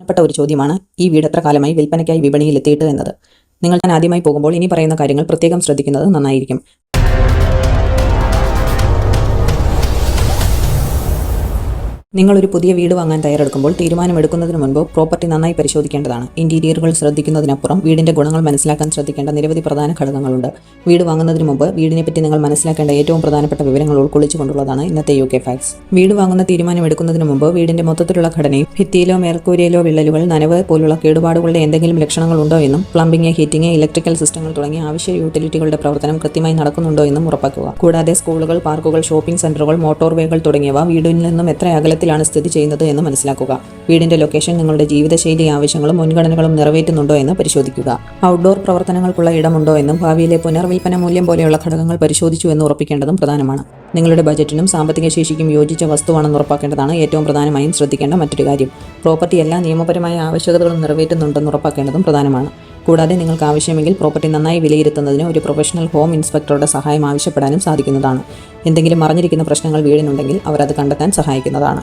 പ്രധാനപ്പെട്ട ഒരു ചോദ്യമാണ് ഈ വീട് എത്ര കാലമായി വിൽപ്പനയ്ക്കായി വിപണിയിൽ എത്തിയിട്ട് എന്നത്. നിങ്ങൾ ഞാൻ ആദ്യമായി പോകുമ്പോൾ ഇനി പറയുന്ന കാര്യങ്ങൾ പ്രത്യേകം ശ്രദ്ധിക്കുന്നത് നന്നായിരിക്കും. നിങ്ങൾ ഒരു പുതിയ വീട് വാങ്ങാൻ തയ്യാറെടുക്കുമ്പോൾ തീരുമാനമെടുക്കുന്നതിന് മുൻപ് പ്രോപ്പർട്ടി നന്നായി പരിശോധിക്കേണ്ടതാണ്. ഇന്റീരിയറുകൾ ശ്രദ്ധിക്കുന്നതിനപ്പുറം വീടിന്റെ ഗുണങ്ങൾ മനസ്സിലാക്കാൻ ശ്രദ്ധിക്കേണ്ട നിരവധി പ്രധാന ഘടകങ്ങളുണ്ട്. വീട് വാങ്ങുന്നതിന് മുമ്പ് വീടിനെപ്പറ്റി നിങ്ങൾ മനസ്സിലാക്കേണ്ട ഏറ്റവും പ്രധാനപ്പെട്ട വിവരങ്ങൾ ഉൾക്കൊള്ളിച്ചുകൊണ്ടുള്ളതാണ് ഇന്നത്തെ യു കെ ഫാക്സ് വീട് വാങ്ങുന്ന തീരുമാനമെടുക്കുന്നതിന് മുമ്പ് വീടിന്റെ മൊത്തത്തിലുള്ള ഘടനയും ഭിത്തിയിലോ മേൽക്കൂരയിലോ വിള്ളലുകൾ നനവ് പോലുള്ള കേടുപാടുകളുടെ എന്തെങ്കിലും ലക്ഷണങ്ങൾ ഉണ്ടോ എന്നും പ്ലംബിംഗ് ഹീറ്റിംഗ് ഇലക്ട്രിക്കൽ സിസ്റ്റങ്ങൾ തുടങ്ങിയ ആവശ്യ യൂട്ടിലിറ്റികളുടെ പ്രവർത്തനം കൃത്യമായി നടക്കുന്നുണ്ടോ എന്നും ഉറപ്പാക്കുക. കൂടാതെ സ്കൂളുകൾ പാർക്കുകൾ ഷോപ്പിംഗ് സെന്ററുകൾ മോട്ടോർവേകൾ തുടങ്ങിയവ വീടിൽ നിന്നും എത്ര അകലത്തിലാണ് സ്ഥിതി ചെയ്യുന്നത് എന്ന് മനസ്സിലാക്കുക. വീടിന്റെ ലൊക്കേഷൻ നിങ്ങളുടെ ജീവിതശൈലി ആവശ്യങ്ങളും മുൻഗണനകളും നിറവേറ്റുന്നുണ്ടോ എന്ന് പരിശോധിക്കുക. ഔട്ട്ഡോർ പ്രവർത്തനങ്ങൾക്കുള്ള ഇടമുണ്ടോ എന്നും ഭാവിയിലെ പുനർവിൽപ്പന മൂല്യം പോലെയുള്ള ഘടകങ്ങൾ പരിശോധിച്ചു എന്ന് ഉറപ്പിക്കേണ്ടതും പ്രധാനമാണ്. നിങ്ങളുടെ ബജറ്റിനും സാമ്പത്തിക ശേഷിക്കും യോജിച്ച വസ്തുവാണെന്ന് ഉറപ്പാക്കേണ്ടതാണ് ഏറ്റവും പ്രധാനമായും ശ്രദ്ധിക്കേണ്ട മറ്റൊരു കാര്യം. പ്രോപ്പർട്ടി എല്ലാ നിയമപരമായ ആവശ്യകതകളും നിറവേറ്റുന്നുണ്ടെന്ന് ഉറപ്പാക്കേണ്ടതും പ്രധാനമാണ്. കൂടാതെ നിങ്ങൾക്ക് ആവശ്യമെങ്കിൽ പ്രോപ്പർട്ടി നന്നായി വിലയിരുത്തുന്നതിന് ഒരു പ്രൊഫഷണൽ ഹോം ഇൻസ്പെക്ടറുടെ സഹായം ആവശ്യപ്പെടാനും സാധിക്കുന്നതാണ്. എന്തെങ്കിലും മറിഞ്ഞിരിക്കുന്ന പ്രശ്നങ്ങൾ വീടിനുണ്ടെങ്കിൽ അവർ അത് കണ്ടെത്താൻ സഹായിക്കുന്നതാണ്.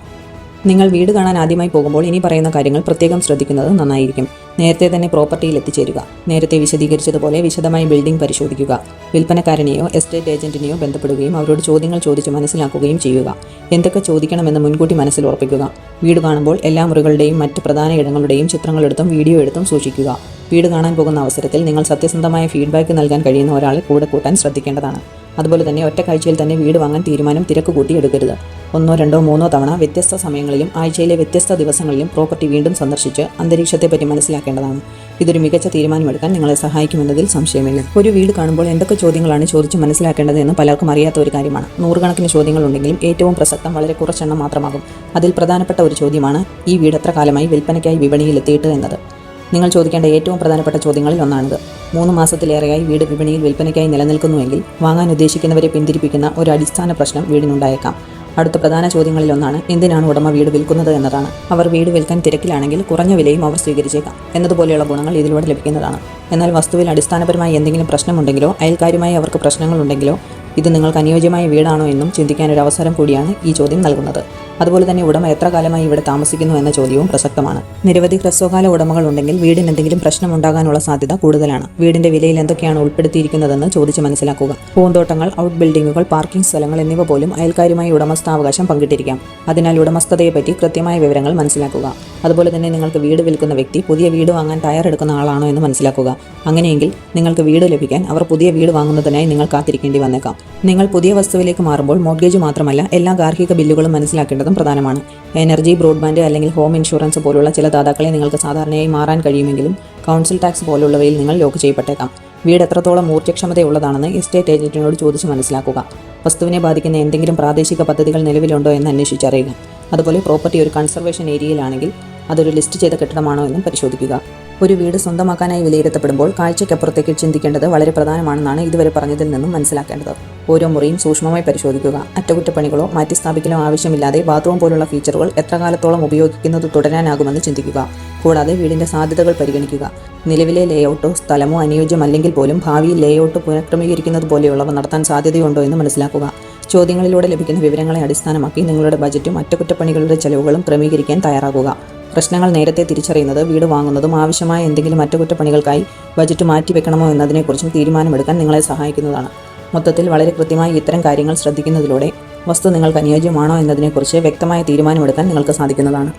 നിങ്ങൾ വീട് കാണാൻ ആദ്യമായി പോകുമ്പോൾ ഇനി പറയുന്ന കാര്യങ്ങൾ പ്രത്യേകം ശ്രദ്ധിക്കുന്നത് നന്നായിരിക്കും. നേരത്തെ തന്നെ പ്രോപ്പർട്ടിയിൽ എത്തിച്ചേരുക. നേരത്തെ വിശദീകരിച്ചതുപോലെ വിശദമായി ബിൽഡിംഗ് പരിശോധിക്കുക. വിൽപ്പനക്കാരനെയോ എസ്റ്റേറ്റ് ഏജന്റിനെയോ ബന്ധപ്പെടുകയും അവരോട് ചോദ്യങ്ങൾ ചോദിച്ച് മനസ്സിലാക്കുകയും ചെയ്യുക. എന്തൊക്കെ ചോദിക്കണമെന്ന് മുൻകൂട്ടി മനസ്സിൽ ഉറപ്പിക്കുക. വീട് കാണുമ്പോൾ എല്ലാ മുറികളുടെയും മറ്റ് പ്രധാന ഇടങ്ങളുടെയും ചിത്രങ്ങളെടുത്തും വീഡിയോ എടുത്തും സൂക്ഷിക്കുക. വീട് കാണാൻ പോകുന്ന അവസരത്തിൽ നിങ്ങൾ സത്യസന്ധമായ ഫീഡ്ബാക്ക് നൽകാൻ കഴിയുന്ന ഒരാളെ കൂടെ കൂട്ടാൻ ശ്രദ്ധിക്കേണ്ടതാണ്. അതുപോലെ തന്നെ ഒറ്റ കാഴ്ചയിൽ തന്നെ വീട് വാങ്ങാൻ തീരുമാനം തിരക്ക് കൂട്ടി എടുക്കരുത്. ഒന്നോ രണ്ടോ മൂന്നോ തവണ വ്യത്യസ്ത സമയങ്ങളിലും ആഴ്ചയിലെ വ്യത്യസ്ത ദിവസങ്ങളിലും പ്രോപ്പർട്ടി വീണ്ടും സന്ദർശിച്ച് അന്തരീക്ഷത്തെപ്പറ്റി മനസ്സിലാക്കേണ്ടതാണ്. ഇതൊരു മികച്ച തീരുമാനമെടുക്കാൻ നിങ്ങളെ സഹായിക്കുമെന്നതിൽ സംശയമില്ല. ഒരു വീട് കാണുമ്പോൾ എന്തൊക്കെ ചോദ്യങ്ങളാണ് ചോദിച്ച് മനസ്സിലാക്കേണ്ടത് എന്ന് പലർക്കും അറിയാത്ത ഒരു കാര്യമാണ്. നൂറുകണക്കിന് ചോദ്യങ്ങളുണ്ടെങ്കിലും ഏറ്റവും പ്രസക്തം വളരെ കുറച്ചെണ്ണം മാത്രമാകും. അതിൽ പ്രധാനപ്പെട്ട ഒരു ചോദ്യമാണ് ഈ വീട് എത്ര കാലമായി വിൽപ്പനയ്ക്കായി വിപണിയിൽ എത്തിയിട്ട് എന്നത്. നിങ്ങൾ ചോദിക്കേണ്ട ഏറ്റവും പ്രധാനപ്പെട്ട ചോദ്യങ്ങളിൽ ഒന്നാണിത്. മൂന്ന് മാസത്തിലേറെയായി വീട് വിപണിയിൽ വിൽപ്പനയ്ക്കായി നിലനിൽക്കുന്നുവെങ്കിൽ വാങ്ങാൻ ഉദ്ദേശിക്കുന്നവരെ പിന്തിരിപ്പിക്കുന്ന ഒരു അടിസ്ഥാന പ്രശ്നം വീടിനുണ്ടായേക്കാം. അടുത്ത പ്രധാന ചോദ്യങ്ങളിൽ ഒന്നാണ് എന്തിനാണ് ഉടമ വീട് വിൽക്കുന്നത് എന്നതാണ്. അവർ വീട് വിൽക്കാൻ തിരക്കിലാണെങ്കിൽ കുറഞ്ഞ വിലയും അവർ സ്വീകരിച്ചേക്കാം. എന്നതുപോലെയുള്ള ഗുണങ്ങൾ ഇതിലൂടെ ലഭിക്കുന്നതാണ്. എന്നാൽ വസ്തുവിൽ അടിസ്ഥാനപരമായി എന്തെങ്കിലും പ്രശ്നമുണ്ടെങ്കിലോ അയൽക്കാരുമായി അവർക്ക് പ്രശ്നങ്ങളുണ്ടെങ്കിലോ ഇത് നിങ്ങൾക്ക് അനുയോജ്യമായ വീടാണോ എന്നും ചിന്തിക്കാൻ ഒരു അവസരം കൂടിയാണ് ഈ ചോദ്യം നൽകുന്നത്. അതുപോലെ തന്നെ ഉടമ എത്ര കാലമായി ഇവിടെ താമസിക്കുന്നു എന്ന ചോദ്യവും പ്രസക്തമാണ്. നിരവധി ഹ്രസ്വകാല ഉടമകൾ ഉണ്ടെങ്കിൽ വീടിന് എന്തെങ്കിലും പ്രശ്നം ഉണ്ടാകാനുള്ള സാധ്യത കൂടുതലാണ്. വീടിന്റെ വിലയിൽ എന്തൊക്കെയാണ് ഉൾപ്പെടുത്തിയിരിക്കുന്നതെന്ന് ചോദിച്ച് മനസ്സിലാക്കുക. പൂന്തോട്ടങ്ങൾ ഔട്ട് ബിൽഡിംഗുകൾ പാർക്കിംഗ് സ്ഥലങ്ങൾ എന്നിവ പോലും അയൽക്കാരുമായി ഉടമസ്ഥാവകാശം പങ്കിട്ടിരിക്കാം. അതിനാൽ ഉടമസ്ഥതയെപ്പറ്റി കൃത്യമായ വിവരങ്ങൾ മനസ്സിലാക്കുക. അതുപോലെ തന്നെ നിങ്ങൾക്ക് വീട് വിൽക്കുന്ന വ്യക്തി പുതിയ വീട് വാങ്ങാൻ തയ്യാറെടുക്കുന്ന ആളാണോ എന്ന് മനസ്സിലാക്കുക. അങ്ങനെയെങ്കിൽ നിങ്ങൾക്ക് വീട് ലഭിക്കാൻ അവർ പുതിയ വീട് വാങ്ങുന്നതിനായി നിങ്ങൾ കാത്തിരിക്കേണ്ടി വന്നേക്കാം. നിങ്ങൾ പുതിയ വസ്തുവിലേക്ക് മാറുമ്പോൾ മോർഗേജ് മാത്രമല്ല എല്ലാ ഗാർഹിക ബില്ലുകളും മനസ്സിലാക്കേണ്ടതും പ്രധാനമാണ്. എനർജി ബ്രോഡ്ബാൻഡ് അല്ലെങ്കിൽ ഹോം ഇൻഷുറൻസ് പോലുള്ള ചില ദാതാക്കളെ നിങ്ങൾക്ക് സാധാരണയായി മാറാൻ കഴിയുമെങ്കിലും കൗൺസിൽ ടാക്സ് പോലുള്ളവയിൽ നിങ്ങൾ ലോക്ക് ചെയ്യപ്പെട്ടേക്കാം. വീട് എത്രത്തോളം ഊർജക്ഷമതയുള്ളതാണെന്ന് എസ്റ്റേറ്റ് ഏജന്റിനോട് ചോദിച്ച് മനസ്സിലാക്കുക. വസ്തുവിനെ ബാധിക്കുന്ന എന്തെങ്കിലും പ്രാദേശിക പദ്ധതികൾ നിലവിലുണ്ടോ എന്ന് അന്വേഷിച്ചറിയുക. അതുപോലെ പ്രോപ്പർട്ടി ഒരു കൺസർവേഷൻ ഏരിയയിലാണെങ്കിൽ അതൊരു ലിസ്റ്റ് ചെയ്ത കെട്ടിടമാണോ എന്നും പരിശോധിക്കുക. ഒരു വീട് സ്വന്തമാക്കാനായി വിലയിരുത്തപ്പെടുമ്പോൾ കാഴ്ചയ്ക്കപ്പുറത്തേക്ക് ചിന്തിക്കേണ്ടത് വളരെ പ്രധാനമാണെന്നാണ് ഇതുവരെ പറഞ്ഞതിൽ നിന്നും മനസ്സിലാക്കേണ്ടത്. ഓരോ മുറിയും സൂക്ഷ്മമായി പരിശോധിക്കുക. അറ്റകുറ്റപ്പണികളോ മാറ്റിസ്ഥാപിക്കലോ ആവശ്യമില്ലാതെ ബാത്റൂം പോലുള്ള ഫീച്ചറുകൾ എത്ര കാലത്തോളം ഉപയോഗിക്കുന്നത് തുടരാനാകുമെന്ന് ചിന്തിക്കുക. കൂടാതെ വീടിന്റെ സാധ്യതകൾ പരിഗണിക്കുക. നിലവിലെ ലേഔട്ടോ സ്ഥലമോ അനുയോജ്യമല്ലെങ്കിൽ പോലും ഭാവിയിൽ ലേഔട്ട് പുനഃക്രമീകരിക്കുന്നത് പോലെയുള്ളവ നടത്താൻ സാധ്യതയുണ്ടോ എന്ന് മനസ്സിലാക്കുക. ചോദ്യങ്ങളിലൂടെ ലഭിക്കുന്ന വിവരങ്ങളെ അടിസ്ഥാനമാക്കി നിങ്ങളുടെ ബജറ്റും അറ്റകുറ്റപ്പണികളുടെ ചെലവുകളും ക്രമീകരിക്കാൻ തയ്യാറാകുക. പ്രശ്നങ്ങൾ നേരത്തെ തിരിച്ചറിയുന്നത് വീട് വാങ്ങുന്നതും ആവശ്യമായ എന്തെങ്കിലും അറ്റകുറ്റപ്പണികൾക്കായി ബജറ്റ് മാറ്റിവെക്കണമോ എന്നതിനെക്കുറിച്ചും തീരുമാനമെടുക്കാൻ നിങ്ങളെ സഹായിക്കുന്നതാണ്. മൊത്തത്തിൽ വളരെ കൃത്യമായി ഇത്തരം കാര്യങ്ങൾ ശ്രദ്ധിക്കുന്നതിലൂടെ വസ്തു നിങ്ങൾക്ക് അനുയോജ്യമാണോ എന്നതിനെക്കുറിച്ച് വ്യക്തമായ തീരുമാനമെടുക്കാൻ നിങ്ങൾക്ക് സാധിക്കുന്നതാണ്.